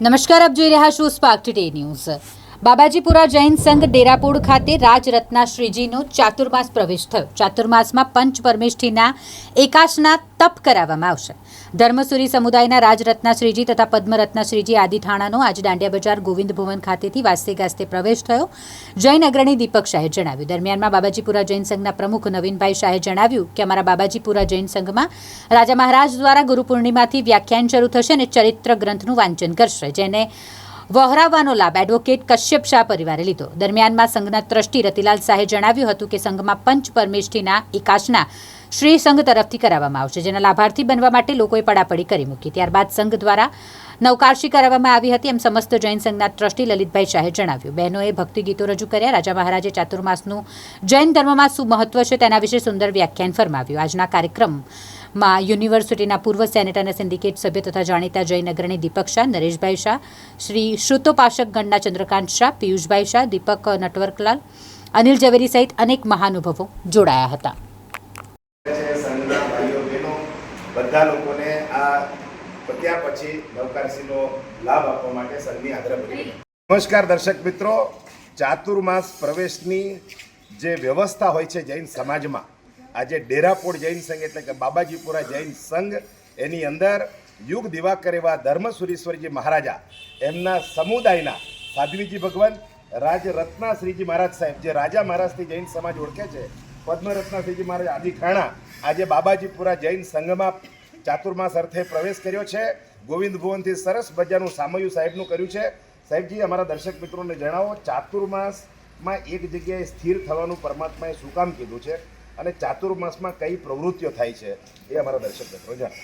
નમસ્કાર, આપ જોઈ રહ્યા છો Spark Today News Babajipura Jain Sangh Derapod ખાતે રાજરત્નાશ્રીજીનો ચાતુર્માસ પ્રવેશ થયો. ચાતુર્માસમાં પંચ પરમેષ્ઠીના એકાશના તપ કરાવવામાં આવશે. ધર્મસુરી સમુદાયના રાજરત્ના શ્રીજી તથા પદ્મરત્ના શ્રીજી આદિ ઠાણાનો આજે દાંડિયા બજાર ગોવિંદ ભુવન ખાતેથી વાસ્તે ગાસ્તે પ્રવેશ થયો. જૈન અગ્રણી દીપક શાહે જણાવ્યું. દરમિયાનમાં બાબાજીપુરા જૈન સંઘના પ્રમુખ નવીનભાઈ શાહે જણાવ્યું કે અમારા બાબાજીપુરા જૈન સંઘમાં રાજા મહારાજ દ્વારા ગુરુ પૂર્ણિમાથી વ્યાખ્યાન શરૂ થશે અને ચરિત્ર ગ્રંથનું વાંચન કરશે, જેને વહોરાવવાનો લાભ એડવોકેટ કશ્યપ શાહ પરિવારે લીધો. દરમિયાનમાં સંઘના ટ્રસ્ટી રતિલાલ શાહે જણાવ્યું હતું કે સંઘમાં પંચ પરમેષ્ઠીના એકાશના શ્રી સંઘ તરફથી કરાવવામાં આવશે, જેના લાભાર્થી બનવા માટે લોકોએ પડાપડી કરી મૂકી. ત્યારબાદ સંઘ દ્વારા નવકારશી કરાવવામાં આવી હતી એમ સમસ્ત જૈન સંઘના ટ્રસ્ટી લલિતભાઈ શાહે જણાવ્યું. બહેનોએ ભક્તિ ગીતો રજૂ કર્યા. રાજા મહારાજે ચાતુર્માસનું જૈન ધર્મમાં શું મહત્વ છે તેના વિશે સુંદર વ્યાખ્યાન ફરમાવ્યું. આજના કાર્યક્રમમાં યુનિવર્સિટીના પૂર્વ સેનેટ અને સિન્ડિકેટ સભ્ય તથા જાણીતા જૈન અગ્રણી દીપક શાહ, નરેશભાઈ શાહ, શ્રી શ્રુતોપાસક ગણના ચંદ્રકાંત શાહ, પિયુષભાઈ શાહ, દીપક નટવરકલાલ, અનિલ ઝવેરી સહિત અનેક મહાનુભવો જોડાયા હતા. બધા લોકોને આ પત્યા પછી નવકારસીનો લાભ આપવા માટે સંઘની આગ્રહ નમસ્કાર દર્શક મિત્રો. ચાતુર્માસ પ્રવેશની જે વ્યવસ્થા હોય છે જૈન સમાજમાં આજે ડેરાપોળ જૈન સંઘ એટલે કે બાબાજીપુરા જૈન સંઘ, એની અંદર યુગ દિવાકર એવા ધર્મસુરીશ્વરજી મહારાજા, એમના સમુદાયના સાધ્વીજી ભગવાન રાજરત્ના શ્રીજી મહારાજ સાહેબ, જે રાજા મહારાજથી જૈન સમાજ ઓળખે છે પદ્મરત્ના શ્રીજી મહારાજ આદિ ખાણા, આજે બાબાજીપુરા જૈન સંઘમાં ચાતુર્માસ અર્થે પ્રવેશ કર્યો છે. ગોવિંદ ભુવનથી સરસ મજાનું સામયું સાહેબનું કર્યું છે. સાહેબજી, અમારા દર્શક મિત્રોને જણાવો, ચાતુર્માસમાં એક જગ્યાએ સ્થિર થવાનું પરમાત્માએ શું કામ કીધું છે? અને ચાતુર્માસમાં કઈ પ્રવૃત્તિઓ થાય છે એ અમારા દર્શક મિત્રો જાણ.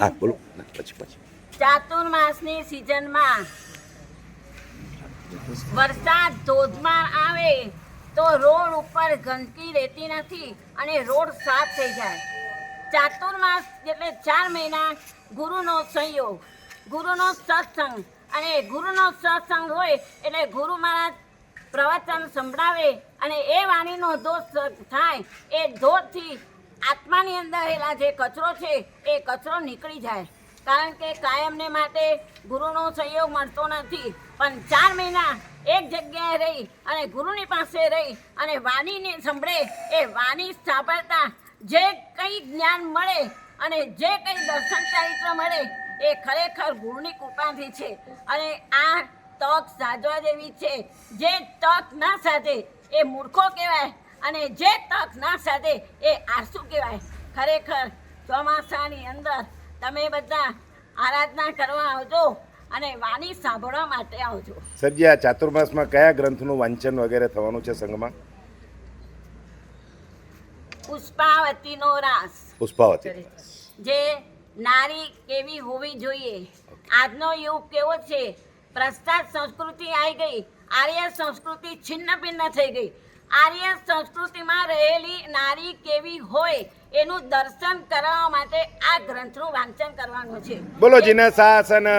હા બોલો. ના, પછી પછી. ચાતુર્માસની સિઝનમાં વરસાદ ધોધમાર આવે તો રોડ ઉપર ગંદકી રહેતી નથી અને રોડ સાફ થઈ જાય. ચાતુર્માસ એટલે ચાર મહિના ગુરુનો સંયોગ ગુરુનો સત્સંગ. અને ગુરુનો સત્સંગ હોય એટલે ગુરુ મહારાજ પ્રવચન સંભળાવે અને એ વાણીનો દોષ થાય, એ દોષથી આત્માની અંદર રહેલા જે કચરો છે, એ કચરો નીકળી જાય. કારણ કે કાયમને માટે ગુરુનો સહયોગ મળતો નથી. પણ ચાર મહિના એક જગ્યાએ રહી અને ગુરુની પાસે રહી અને વાણીને સંભળે, એ વાણી સાંભળતા જે કંઈ જ્ઞાન મળે અને જે કંઈ દર્શન ચારિત્ર મળે, એ ખરેખર ગુરુની કૃપાથી છે. અને આ તક સાધવા જેવી છે. જે તક ના સાધે એ મૂર્ખો કહેવાય અને જે તક ના સાધે એ આરસુ કહેવાય. ખરેખર ચોમાસાની અંદર તમે બધા આરાધના કરવા આવજો અને વાણી સાંભળવા માટે આવજો. સરજી આ ચાતુર્માસમાં કયા ગ્રંથનું વાંચન વગેરે થવાનું છે સંઘમાં? પુષ્પાવતીનો રાસ. પુષ્પાવતી. જે નારી કેવી હોવી જોઈએ? આજનો યુગ કેવો છે? પ્રસ્તાત સંસ્કૃતિ આવી ગઈ. આર્ય સંસ્કૃતિ છિન્ન ભિન્ન થઈ ગઈ. આર્ય સંસ્કૃતિમાં રહેલી નારી કેવી હોય એનું દર્શન કરવા માટે આ ગ્રંથનું વાંચન કરવાનું છે. બોલો જીના શાસન